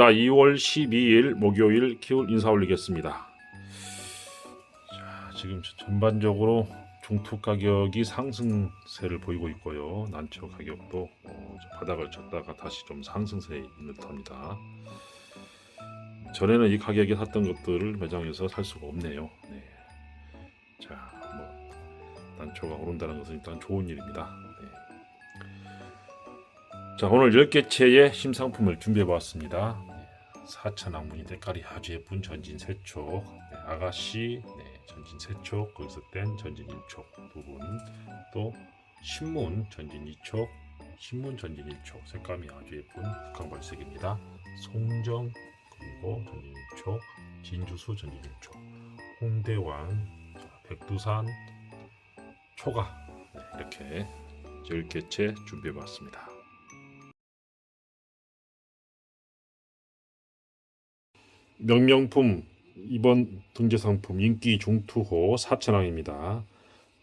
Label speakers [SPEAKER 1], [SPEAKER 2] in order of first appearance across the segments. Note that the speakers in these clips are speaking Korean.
[SPEAKER 1] 2월 12일 목요일 키울 인사 올리겠습니다. 자, 지금 전반적으로 중투 가격이 상승세를 보이고 있고요. 난초 가격도 어, 좀 바닥을 쳤다가 다시 좀 상승세에 있는 듯합니다. 전에는 이 가격에 샀던 것들을 매장에서 살 수가 없네요. 네. 자, 뭐 난초가 오른다는 것은 일단 좋은 일입니다. 네. 자 오늘 10개 채의 심상품을 준비해 보았습니다. 사천왕 무늬 색깔이 아주 예쁜 전진 세촉, 네, 아가씨, 네, 전진 세촉, 거기서 뗀 전진 일촉 두 분, 또 신문 전진 이촉, 신문 전진 일촉 색감이 아주 예쁜 북한발색입니다. 송정 그리고 전진 일촉, 진주수 전진 일촉, 홍대왕, 자, 백두산, 초가 네, 이렇게 10개 채 준비해 봤습니다. 명명품 이번 등재 상품 인기 중투호 사천왕입니다.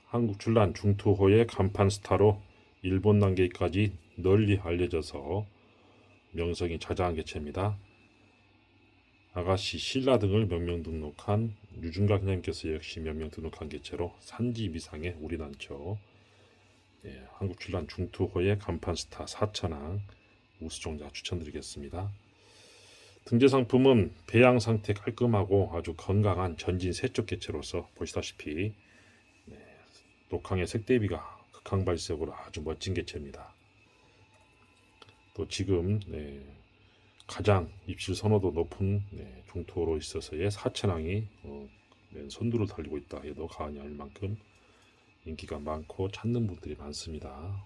[SPEAKER 1] 한국 출란 중투호의 간판 스타로 일본 단계까지 널리 알려져서 명성이 자자한 개체입니다. 아가씨 신라 등을 명명 등록한 유중각 회장님께서 역시 명명 등록한 개체로 산지 미상의 우리 난초 예, 한국 출란 중투호의 간판 스타 사천왕 우수종자 추천드리겠습니다. 등재 상품은 배양 상태 깔끔하고 아주 건강한 전진 세쪽 개체로서 보시다시피 네, 녹항의 색 대비가 극항 발색으로 아주 멋진 개체입니다. 또 지금 네, 가장 입실 선호도 높은 네, 중토로 있어서의 사천왕이 어, 맨 선두를 달리고 있다 해도 과언이 아닐 만큼 인기가 많고 찾는 분들이 많습니다.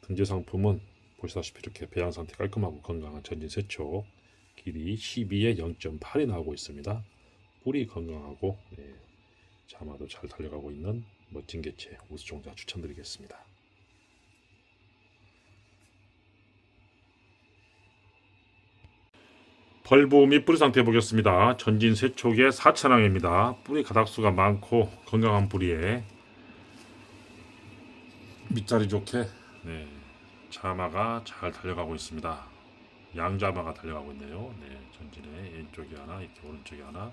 [SPEAKER 1] 등재 상품은 보시다시피 이렇게 배양 상태 깔끔하고 건강한 전진 세쪽 길이 12에 0.8이 나오고 있습니다. 뿌리 건강하고 네, 자마도 잘 달려가고 있는 멋진 개체 우수종자 추천드리겠습니다. 벌브 및 뿌리 상태 보겠습니다. 전진 세촉의 사천왕입니다. 뿌리 가닥수가 많고 건강한 뿌리에 밑자리 좋게 네, 자마가 잘 달려가고 있습니다. 양자마가 달려가고 있네요. 네, 전진에 왼쪽에 하나, 이렇게 오른쪽에 하나,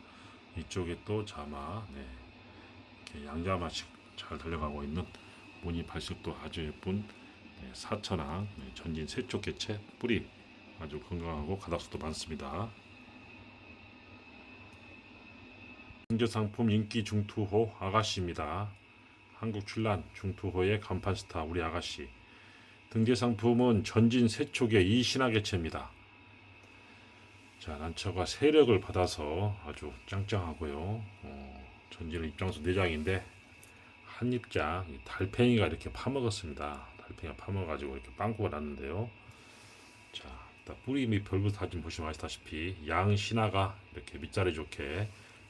[SPEAKER 1] 이쪽에 또 자마, 네, 이렇게 양자마씩 잘 달려가고 있는 무늬 발색도 아주 예쁜 네, 사천왕 네, 전진 세쪽 개체 뿌리 아주 건강하고 가닥수도 많습니다. 경제 상품 인기 중투호 아가씨입니다. 한국 출란 중투호의 간판 스타 우리 아가씨. 등재 상품은 전진 세촉의 이신화 개체입니다. 자, 난처가 세력을 받아서 아주 짱짱하고요. 어, 전진은 입장수 4장인데 한 입장 이 달팽이가 이렇게 파먹었습니다. 달팽이가 파먹어가지고 이렇게 빵꾸가 났는데요. 자, 일단 뿌리 및 별부 사진 보시면 아시다시피 양 신화가 이렇게 밑자리 좋게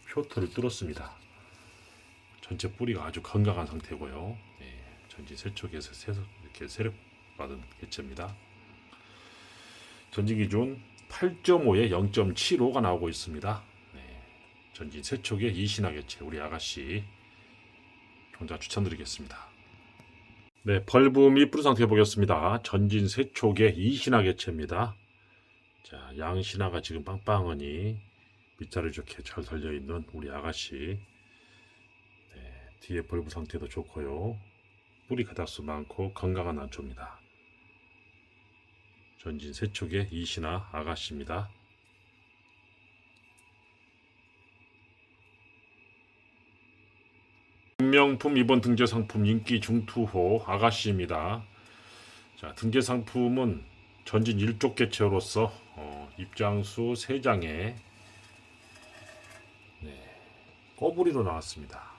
[SPEAKER 1] 표토를 뚫었습니다. 전체 뿌리가 아주 건강한 상태고요. 네, 전진 세촉에서 세속 이렇게 세력 받은 개체입니다. 전진 기준 8.5에 0.75가 나오고 있습니다. 네, 전진 세촉의 이신화 개체 우리 아가씨 종자 추천드리겠습니다. 네, 및 뿌리 상태 보겠습니다. 전진 세촉의 이신화 개체입니다. 자, 양신화가 지금 빵빵하니 밑자리 좋게 잘 달려 있는 우리 아가씨. 네, 뒤에 벌브 상태도 좋고요. 뿌리 가닥수 많고 건강한 난초입니다. 전진 세촉의 이신아 아가씨입니다. 명품 이번 등재 상품 인기 중투호 아가씨입니다. 자, 등재 상품은 전진 일족 개체로서 어, 입장수 3장에 네, 꼬부리로 나왔습니다.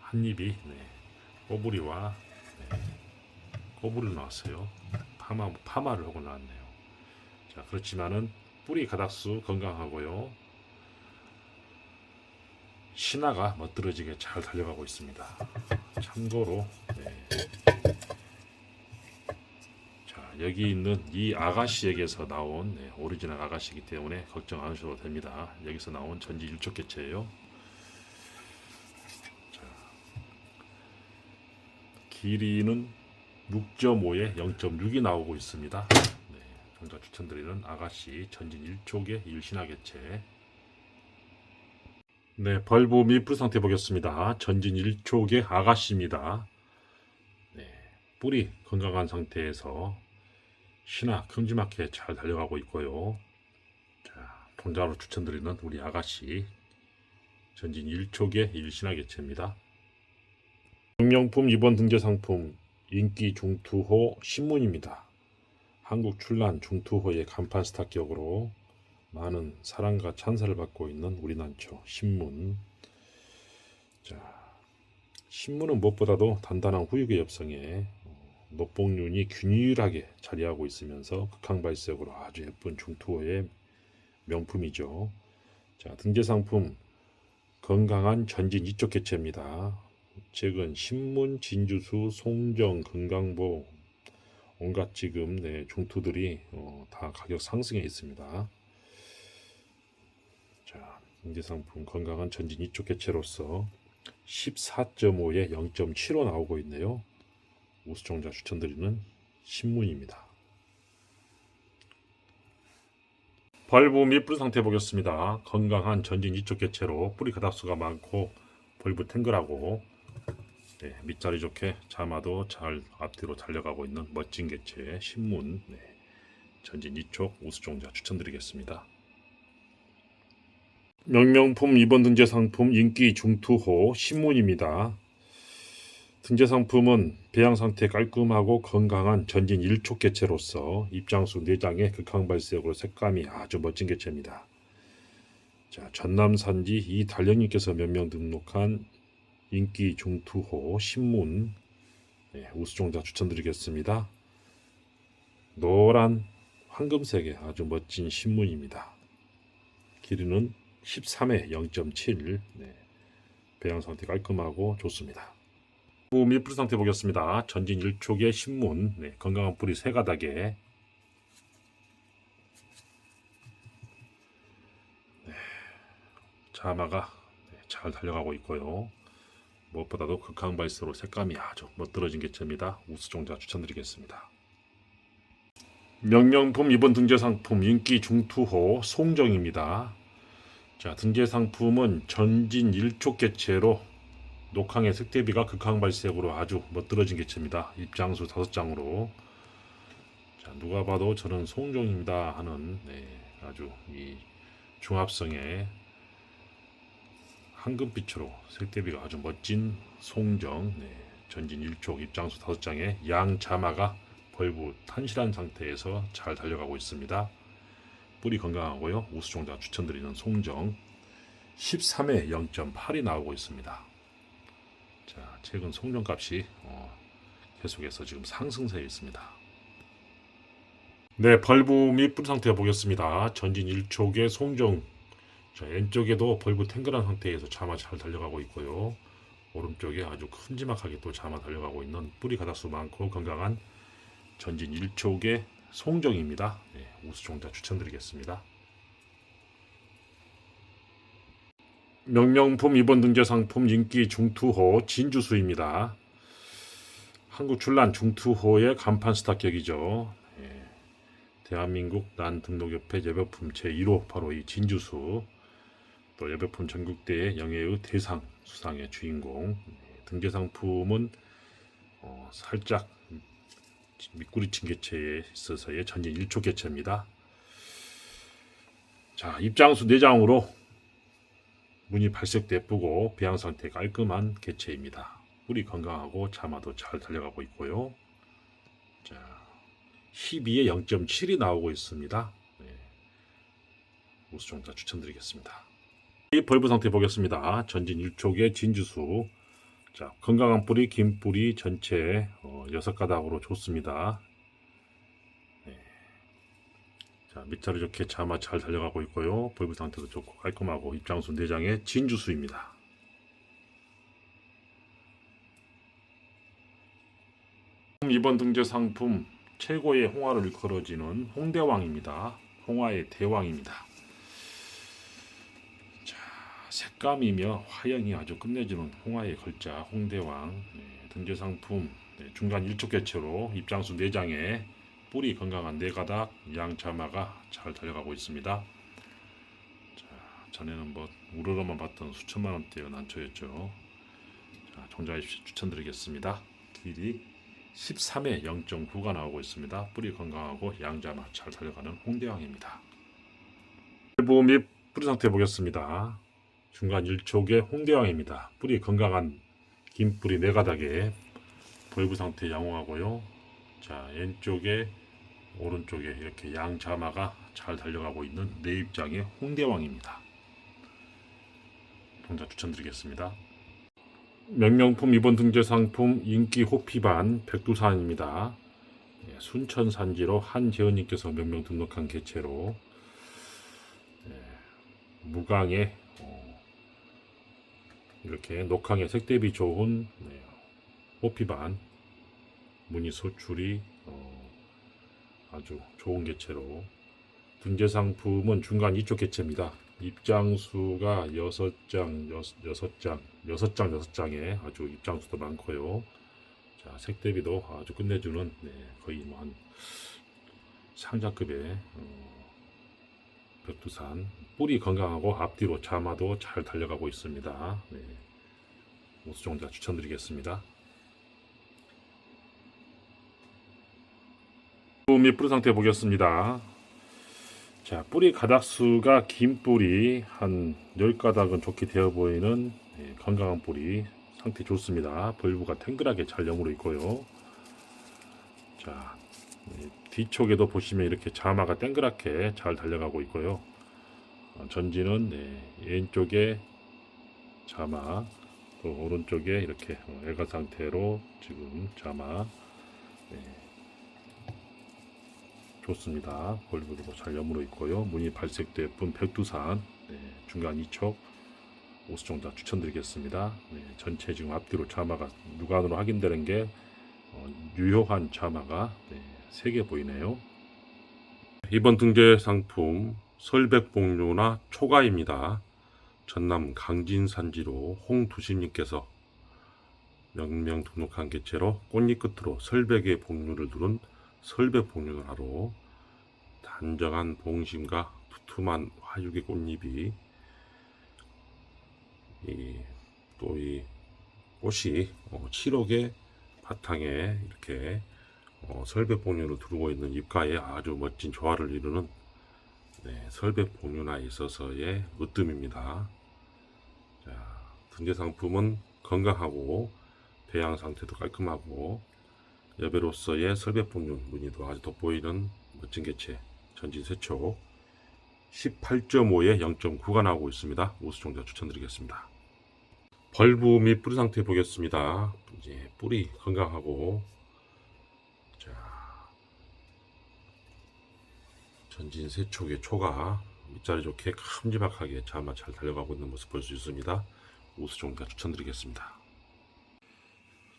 [SPEAKER 1] 한 입이 네, 꼬부리와 네, 꼬부리로 나왔어요. 파마 파마를 하고 나왔네요. 자 그렇지만은 뿌리 가닥수 건강하고요. 신화가 멋들어지게 잘 달려가고 있습니다. 참고로 네. 자 여기 있는 이 아가씨에게서 나온 네, 오리지널 아가씨이기 때문에 걱정 안 하셔도 됩니다. 여기서 나온 전지 일촉 개체예요. 자, 길이는 6.5에 0.6이 나오고 있습니다. 네, 우수종자 추천드리는 아가씨 전진 1촉의 일신화 개체 네, 벌브 밀풀 상태 보겠습니다. 전진 1촉의 아가씨입니다. 네, 뿌리 건강한 상태에서 신화 큼지막하게 잘 달려가고 있고요. 자, 본자로 추천드리는 우리 아가씨 전진 1촉의 일신화 개체입니다. 명령품 이번 등재 상품 인기 중투호 신문입니다. 한국 출란 중투호의 간판 스타 격으로 많은 사랑과 찬사를 받고 있는 우리 난초 신문. 자, 신문은 무엇보다도 단단한 후육의 엽성에 어, 녹봉륜이 균일하게 자리하고 있으면서 극항발색으로 아주 예쁜 중투호의 명품이죠. 자, 등재 상품 건강한 전진 이쪽 개체입니다. 최근 신문, 진주수, 송정, 건강보 온갖 지금 네, 중투들이 어, 다 가격 상승해 있습니다. 자, 인재 상품 건강한 전진 이쪽 개체로서 14.5에 0.75 나오고 있네요. 우수종자 추천드리는 신문입니다. 벌브 밑뿌리 상태 보겠습니다. 건강한 전진 이쪽 개체로 뿌리 가닥수가 많고 벌브 탱글하고 네, 밑자리 좋게 자마도 잘 앞뒤로 달려가고 있는 멋진 개체의 신문 네, 전진 이쪽 우수종자 추천드리겠습니다. 명명품 2번 등재 상품 인기 중투호 신문입니다. 등재 상품은 배양 상태 깔끔하고 건강한 전진 1촉 개체로서 입장수 4장의 극항 발색으로 색감이 아주 멋진 개체입니다. 자, 전남 산지 이 달령님께서 몇 명 등록한 인기 중투호 신문 네, 우수종자 추천드리겠습니다. 노란 황금색의 아주 멋진 신문입니다. 길이는 13회 0.7 네, 배양 상태 깔끔하고 좋습니다. 후 밀뿌리 상태 보겠습니다. 전진 1촉의 신문 네, 건강한 뿌리 세 가닥에 네, 자마가 네, 잘 달려가고 있고요. 무엇보다도 극항발수로 색감이 아주 멋들어진 개체입니다. 우수종자 추천드리겠습니다. 명령품 이번 등재 상품 인기 중투호 송정입니다. 자 등재 상품은 전진 1촉 개체로 녹항의 색대비가 극항발색으로 아주 멋들어진 개체입니다. 입장수 5장으로 자 누가 봐도 저는 송정입니다 하는 네, 아주 이 중합성의 황금빛으로 색대비가 아주 멋진 송정 네, 전진 1촉 입장수 5장에 양 자마가 벌부 탄실한 상태에서 잘 달려가고 있습니다. 뿌리 건강하고요. 우수종자 추천드리는 송정 13회 0.8이 나오고 있습니다. 자, 최근 송정 값이 어, 계속해서 지금 상승세에 있습니다. 네, 벌부 및 뿌리 상태 보겠습니다. 전진 1촉의 송정 자, 왼쪽에도 벌브 탱글한 상태에서 자마 잘 달려가고 있고요. 오른쪽에 아주 큼지막하게 또 자마 달려가고 있는 뿌리 가닥수 많고 건강한 전진 1촉의 송정입니다. 네, 우수종자 추천드리겠습니다. 명명품 이번 등재 상품 인기 중투호 진주수입니다. 한국 출란 중투호의 간판 스타 격이죠. 예, 대한민국 난 등록협회 예배품 제1호 바로 이 진주수 또 예배품 전국대회 영예의 대상 수상의 주인공 예, 등재 상품은 어, 살짝 미꾸리친 개체에 있어서의 전진 1초 개체입니다. 자 입장수 4장으로 무늬 발색도 예쁘고 배양 상태 깔끔한 개체입니다. 뿌리 건강하고 자마도 잘 달려가고 있고요. 자 12에 0.7이 나오고 있습니다. 네. 우수종자 추천드리겠습니다. 이 벌브 상태 보겠습니다. 전진 1촉의 진주수 자, 건강한 뿌리, 긴 뿌리 전체 어, 6가닥으로 좋습니다. 네. 자, 밑자리 좋게 자마 잘 달려가고 있고요. 벌브 상태도 좋고 깔끔하고 입장수 4장의 진주수입니다. 이번 등재 상품 최고의 홍화를 걸어지는 홍대왕입니다. 홍화의 대왕입니다. 자, 색감이며 화형이 아주 끝내주는 홍화의 걸자 홍대왕 네, 등재 상품 네, 중간 1촉 개체로 입장수 4장에 뿌리 건강한 네 가닥 양자마가 잘 달려가고 있습니다. 자, 전에는 뭐 우르르만 봤던 수천만 원대의 난초였죠. 자, 종자에 추천드리겠습니다. 길이 13에 0.9가 나오고 있습니다. 뿌리 건강하고 양자마 잘 달려가는 홍대왕입니다. 일부 및 뿌리 상태 보겠습니다. 중간 1촉의 홍대왕입니다. 뿌리 건강한 긴 뿌리 네 가닥에 벌브 상태 양호하고요. 자 왼쪽에 오른쪽에 이렇게 양 자마가 잘 달려가고 있는 내 입장의 홍대왕입니다. 동자 추천드리겠습니다. 명명품 이번 등재 상품 인기 호피반 백두산입니다. 예, 순천 산지로 한재현님께서 명명 등록한 개체로 예, 어, 이렇게 녹항에 색대비 좋은 네, 호피반 무늬 소출이 어, 아주 좋은 개체로 등재 상품은 중간 이쪽 개체입니다. 입장수가 6장, 6 장, 6장, 6장에 아주 입장수도 많고요. 자, 색대비도 아주 끝내주는 네, 거의 뭐 한 상자급의 어, 백두산 뿌리 건강하고 앞뒤로 자마도 잘 달려가고 있습니다. 네. 모수종자 추천드리겠습니다. 및 뿌리 상태 보겠습니다. 자, 뿌리 가닥수가 긴 뿌리 한 10가닥은 좋게 되어 보이는 예, 건강한 뿌리 상태 좋습니다. 벌브가 탱글하게 잘 여물어 있고요. 자, 예, 뒤쪽에도 보시면 이렇게 자마가 땡그랗게 잘 달려가고 있고요. 어, 전지는 네, 왼쪽에 자마 또 오른쪽에 이렇게 어, 애가 상태로 지금 자마 네, 좋습니다. 벌브도 잘 여물어 있고요. 무늬 발색도 예쁜 백두산 네, 중간 2촉 오수종자 추천드리겠습니다. 네, 전체 지금 앞뒤로 자마가 육안으로 확인되는 게 어, 유효한 자마가 네, 3개 보이네요. 이번 등재 상품 설백복류나 초가입니다. 전남 강진산지로 홍두심님께서 명명 등록한 개체로 꽃잎 끝으로 설백의 복류를 두른 설백복류를 하러 단정한 봉심과 두툼한 화육의 꽃잎이 또 이 꽃이 어, 7억의 바탕에 이렇게 어, 설백복류를 두르고 있는 입가에 아주 멋진 조화를 이루는 네, 설백복류나에 있어서의 으뜸입니다. 자, 등재 상품은 건강하고 배양 상태도 깔끔하고 여배로서의 설백복류 무늬도 아주 돋보이는 멋진 개체 전진 세초 18.5에 0.9가 나오고 있습니다. 우수종자 추천드리겠습니다. 벌브 및 뿌리 상태 보겠습니다. 이제 뿌리 건강하고 자 전진 세촉의 초가 밑자리 좋게 큼지막하게 자마 잘 달려가고 있는 모습 볼 수 있습니다. 우수종자 추천드리겠습니다.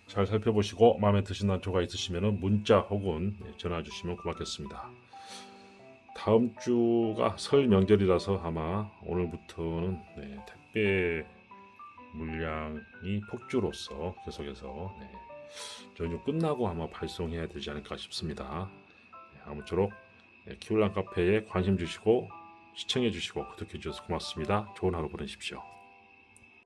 [SPEAKER 1] 잘 살펴보시고 마음에 드시는 난초가 있으시면 문자 혹은 네, 전화 주시면 고맙겠습니다. 다음 주가 설 명절이라서 아마 오늘부터는 네, 택배 물량이 폭주로서 계속해서 네, 연휴 끝나고 아마 발송해야 되지 않을까 싶습니다. 네, 아무쪼록 네, 키울랑 카페에 관심 주시고 시청해 주시고 구독해 주셔서 고맙습니다. 좋은 하루 보내십시오.